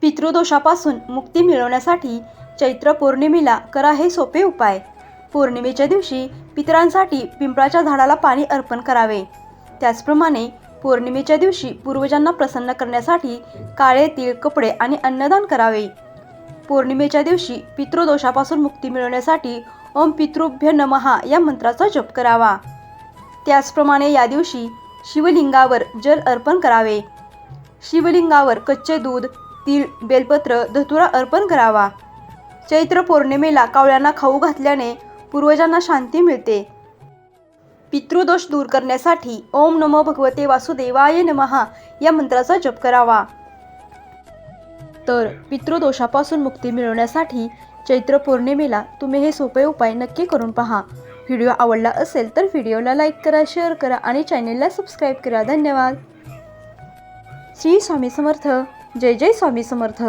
पितृदोषापासून मुक्ती मिळवण्यासाठी चैत्र पौर्णिमेला करा हे सोपे उपाय. पौर्णिमेच्या दिवशी पितरांसाठी पिंपळाच्या झाडाला पाणी अर्पण करावे. त्याचप्रमाणे पौर्णिमेच्या दिवशी पूर्वजांना प्रसन्न करण्यासाठी काळे तीळ कपडे आणि अन्नदान करावे. पौर्णिमेच्या दिवशी पितृदोषापासून मुक्ती मिळवण्यासाठी ओम पितृभ्य नमहा या मंत्राचा जप करावा. त्याचप्रमाणे या दिवशी शिवलिंगावर जल अर्पण करावे. शिवलिंगावर कच्चे दूध तीळ बेलपत्र धतुरा अर्पण करावा. चैत्र पौर्णिमेला कावळ्यांना खाऊ घातल्याने पूर्वजांना शांती मिळते. पितृदोष दूर करण्यासाठी ओम नमो भगवते वासुदेवाय नमहा या मंत्राचा जप करावा. तर पितृदोषापासून मुक्ती मिळवण्यासाठी चैत्र पौर्णिमेला तुम्ही हे सोपे उपाय नक्की करून पहा. व्हिडिओ आवडला असेल तर व्हिडिओला लाईक करा शेअर करा आणि चॅनेलला सबस्क्राईब करा. धन्यवाद. श्री स्वामी समर्थ. जय जय स्वामी समर्थ.